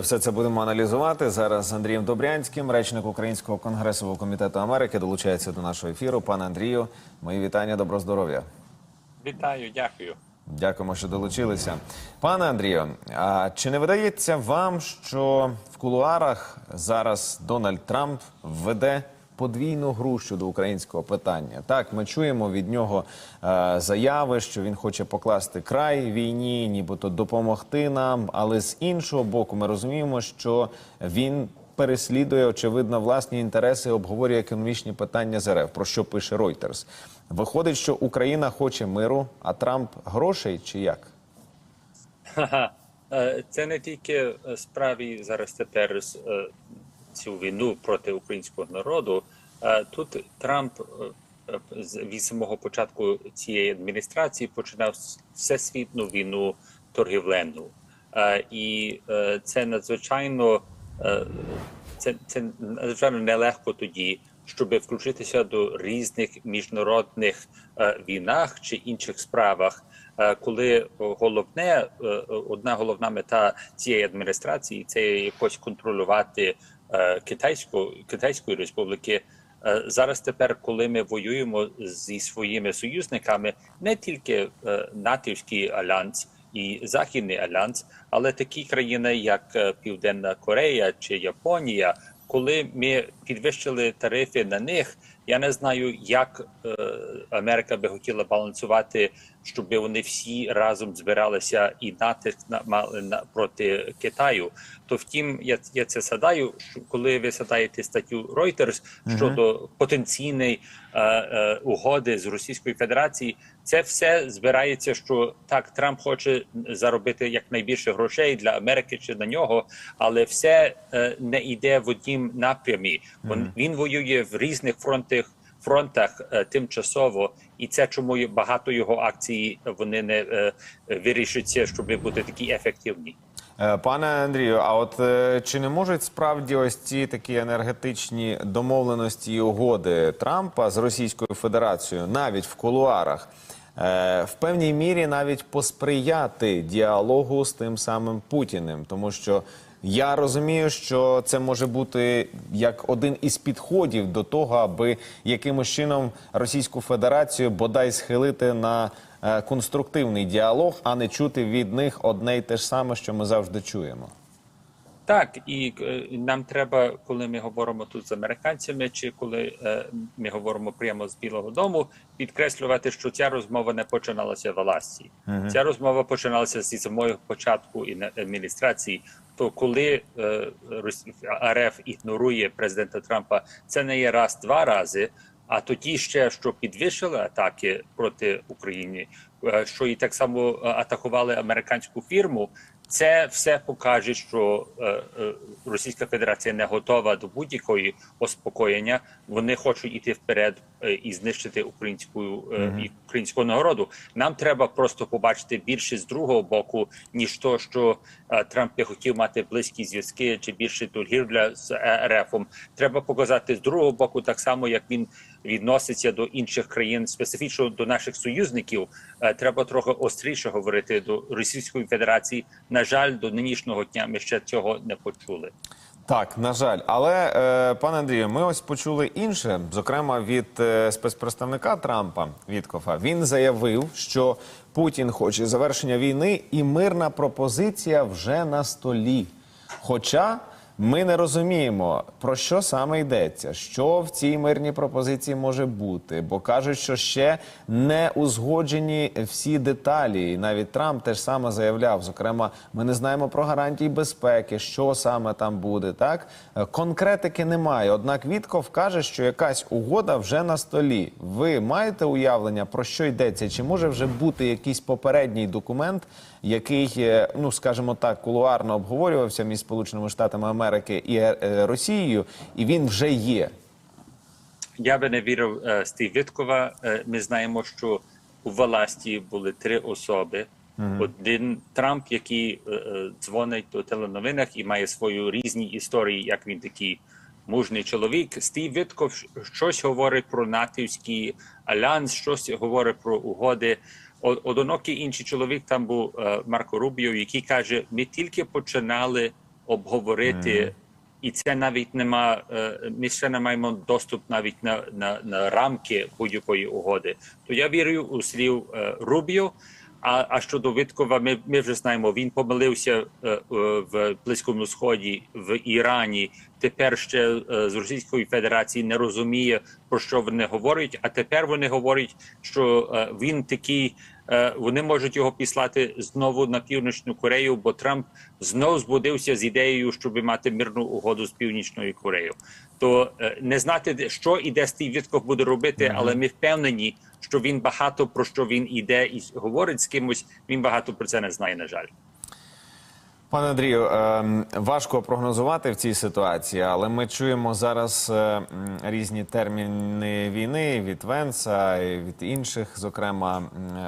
Все це будемо аналізувати зараз з Андрієм Добрянським, речник Українського конгресового комітету Америки, долучається до нашого ефіру. Пане Андрію, мої вітання, добро здоров'я. Вітаю, дякую. Дякуємо, що долучилися. Пане Андрію, а чи не видається вам, що в кулуарах зараз Дональд Трамп веде подвійну гру щодо українського питання? Так, ми чуємо від нього е, заяви, що він хоче покласти край війні, нібито допомогти нам. Але з іншого боку, ми розуміємо, що він переслідує очевидно власні інтереси, обговорює економічні питання з РФ, про що пише Reuters. Виходить, що Україна хоче миру, а Трамп грошей чи як? Е, Це не тільки справі зараз тепер е, цю війну проти українського народу. Е, Тут Трамп е, е, від самого початку цієї адміністрації починав всесвітню війну торгівленну. Е, І це надзвичайно це, це надзвичайно нелегко тоді, щоб включитися до різних міжнародних війнах чи інших справах, коли головне одна головна мета цієї адміністрації це якось контролювати китайську китайської республіки. Е, Зараз тепер, коли ми воюємо зі своїми союзниками, не тільки е, натівський альянс і західний альянс, але такі країни, як е, Південна Корея чи Японія, коли ми підвищили тарифи на них, я не знаю, як е, Америка би хотіла балансувати, щоб вони всі разом збиралися і натиск на, мали на проти Китаю. То втім, я, я це садаю, що коли ви садаєте статтю Reuters щодо потенційної е, е, угоди з Російською Федерацією, це все збирається, що так Трамп хоче заробити якнайбільше грошей для Америки чи на нього, але все е, не йде в однім напрямі. Він, він воює в різних фронтах. Фронтах е, тимчасово, і це чому багато його акцій вони не е, вирішуються, щоб бути такі ефективні. Е, Пане Андрію, а от е, чи не можуть справді ось ці такі енергетичні домовленості і угоди Трампа з Російською Федерацією навіть в кулуарах е, в певній мірі навіть посприяти діалогу з тим самим Путіним, тому що я розумію, що це може бути як один із підходів до того, аби якимось чином Російську Федерацію бодай схилити на е, конструктивний діалог, а не чути від них одне й те ж саме, що ми завжди чуємо. Так, і е, нам треба, коли ми говоримо тут з американцями, чи коли е, ми говоримо прямо з Білого Дому, підкреслювати, що ця розмова не починалася в Аласці. Ця розмова починалася зі самого початку і на- адміністрації. То коли е, РФ ігнорує президента Трампа, це не є раз, два рази. А тоді ще що підвищили атаки проти України, що і так само атакували американську фірму. Це все покаже, що е, е, Російська Федерація не готова до будь-якої успокоєння. Вони хочуть іти вперед е, і знищити українську і українського народу. Нам треба просто побачити більше з другого боку, ніж то, що Трамп би хотів мати близькі зв'язки чи більше торгівля з РФом. Треба показати з другого боку, так само як він відноситься до інших країн, специфічно до наших союзників. Е, Треба трохи остріше говорити до Російської Федерації. На жаль, до нинішнього дня ми ще цього не почули. Так, на жаль, але е, пане Андрію, ми ось почули інше, зокрема від е, спецпредставника Трампа Віткофа. Він заявив, що Путін хоче завершення війни, і мирна пропозиція вже на столі. Хоча ми не розуміємо, про що саме йдеться, що в цій мирній пропозиції може бути, бо кажуть, що ще не узгоджені всі деталі. І навіть Трамп теж саме заявляв. Зокрема, ми не знаємо про гарантії безпеки, що саме там буде. Так конкретики немає. Однак Вітков каже, що якась угода вже на столі. Ви маєте уявлення про що йдеться? Чи може вже бути якийсь попередній документ, який, е, ну скажімо так, кулуарно обговорювався між Сполученими Штатами Америки і е, Росією, і він вже є. Я би не вірив е, Стів Віткова. Е, Ми знаємо, що у власті були три особи. Один Трамп, який дзвонить до теленовинах і має свою різні історії, як він такий мужний чоловік. Стів Вітков щось говорить про натівський альянс, щось говорить про угоди. Одинокий інший чоловік там був Марко Рубіо, який каже: ми тільки починали обговорити. І це навіть нема. е, Ми ще не маємо доступ навіть на, на, на рамки будь-якої угоди. То я вірю у слів е, Рубіо. А, а щодо Виткова, ми, ми вже знаємо, він помилився е, е, в Близькому Сході, в Ірані. Тепер ще е, з Російської Федерації не розуміє про що вони говорять. А тепер вони говорять, що е, він такий. Е, Вони можуть його післати знову на північну Корею, бо Трамп знов збудився з ідеєю, щоб мати мирну угоду з північною Кореєю. То е, не знати, що і де Стів Вітков буде робити, але ми впевнені, що він багато про що він іде і говорить з кимось. Він багато про це не знає. На жаль. Пане Андрію, ем, важко прогнозувати в цій ситуації, але ми чуємо зараз е, різні терміни війни від Венса від інших, зокрема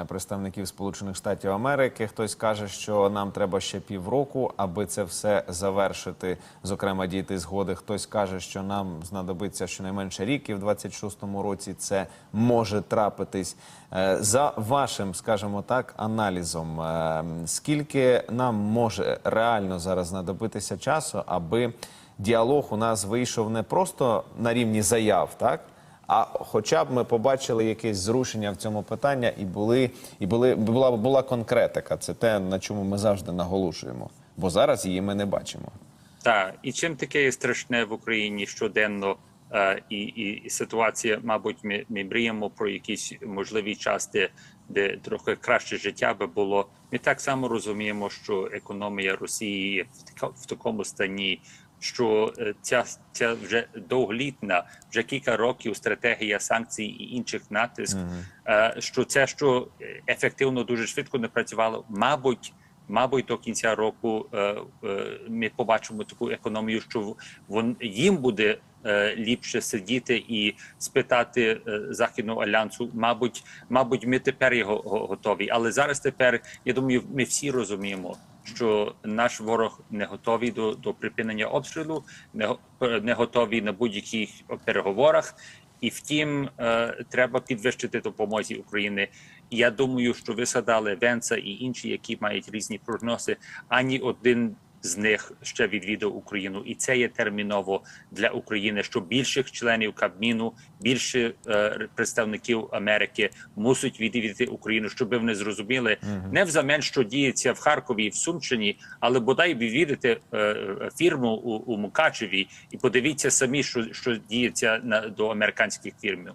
представників Сполучених Штатів Америки. Хтось каже, що нам треба ще півроку, аби це все завершити, зокрема дійти згоди. Хтось каже, що нам знадобиться щонайменше рік, і в 26-му році це може трапитись. Е, За вашим, скажімо так, аналізом, е, скільки нам може реально зараз знадобитися часу, аби діалог у нас вийшов не просто на рівні заяв, так? А хоча б ми побачили якесь зрушення в цьому питанні і були, і були була була конкретика. Це те, на чому ми завжди наголошуємо. Бо зараз її ми не бачимо. Так, і чим таке страшне в Україні щоденно, е, і, і, і ситуація, мабуть, ми, ми мріємо про якісь можливі части, де трохи краще життя би було. Ми так само розуміємо, що економія Росії в, такому стані, що е, ця, ця вже довголітна, вже кілька років стратегія санкцій і інших натиск, е, що це що ефективно дуже швидко не працювало, мабуть. Мабуть, до кінця року е, ми побачимо таку економію, що вон їм буде ліпше сидіти і спитати е, західного альянсу. Мабуть, мабуть, ми тепер його готові. Але зараз тепер я думаю, ми всі розуміємо, що наш ворог не готовий до, до припинення обстрілу, не, го- не готовий на будь-яких переговорах. І втім, е, треба підвищити допомозі України. Я думаю, що ви згадали Венца і інші, які мають різні прогнози. Ані один з них ще відвідав Україну, і це є терміново для України. Що більших членів Кабміну, більше е, представників Америки мусять відвідати Україну, щоб вони зрозуміли не взамен, що діється в Харкові і в Сумщині, але бодай відвідати е, е, фірму у, у Мукачеві і подивіться самі, що, що діється на до американських фірмів.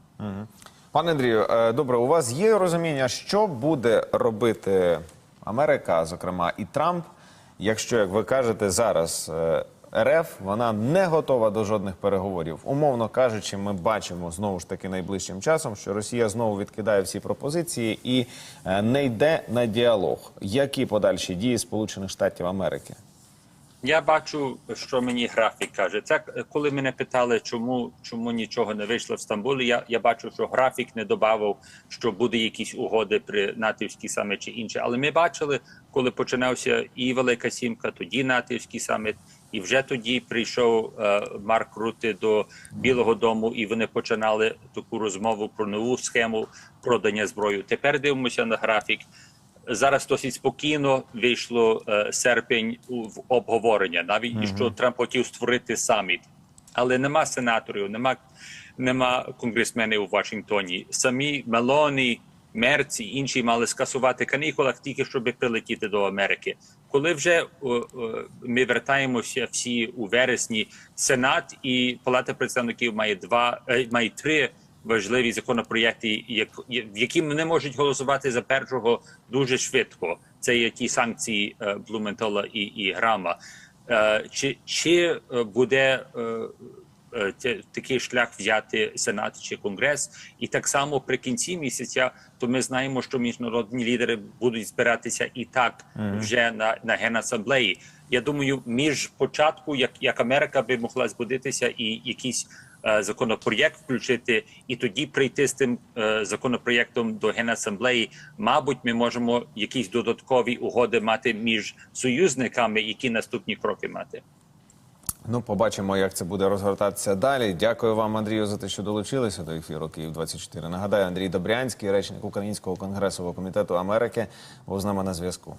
Пане Андрію, е, добре, у вас є розуміння, що буде робити Америка, зокрема, і Трамп, якщо, як ви кажете, зараз е, РФ вона не готова до жодних переговорів. Умовно кажучи, ми бачимо знову ж таки найближчим часом, що Росія знову відкидає всі пропозиції і е, не йде на діалог. Які подальші дії Сполучених Штатів Америки? Я бачу, що мені графік каже. Це е, коли мене питали, чому чому нічого не вийшло в Стамбулі. Я я бачу, що графік не додавав, що буде якісь угоди при натівській саміт чи інше. Але ми бачили, коли починався і Велика Сімка, тоді натівський саміт, і вже тоді прийшов е, Марк Рути до Білого Дому, і вони починали таку розмову про нову схему продання зброї. Тепер дивимося на графік. Зараз досить спокійно вийшло е, серпень в обговорення, навіть і що Трамп хотів створити саміт, але нема сенаторів, нема, нема конгресменів у Вашингтоні. Самі Мелоні, Мерці, інші мали скасувати канікулах тільки щоб прилетіти до Америки. Коли вже о, о, ми вертаємося всі у вересні, Сенат і Палата представників має два е, має три важливі законопроєкти, як в які не можуть голосувати за першого дуже швидко. Це є ті санкції е, Блументола і, і Грама. Е, Чи, чи е, буде е, е, такий шлях взяти Сенат чи Конгрес, і так само при кінці місяця, то ми знаємо, що міжнародні лідери будуть збиратися і так вже на, на генасамблеї. Я думаю, між початку, як, як Америка би могла збудитися, і якийсь е, законопроєкт включити, і тоді прийти з тим е, законопроєктом до генасамблеї. Мабуть, ми можемо якісь додаткові угоди мати між союзниками, які наступні кроки мати. Ну, побачимо, як це буде розгортатися далі. Дякую вам, Андрію, за те, що долучилися до ефіру Київ 24 Нагадаю, Андрій Добрянський, речник Українського конгресового комітету Америки, був з нами на зв'язку.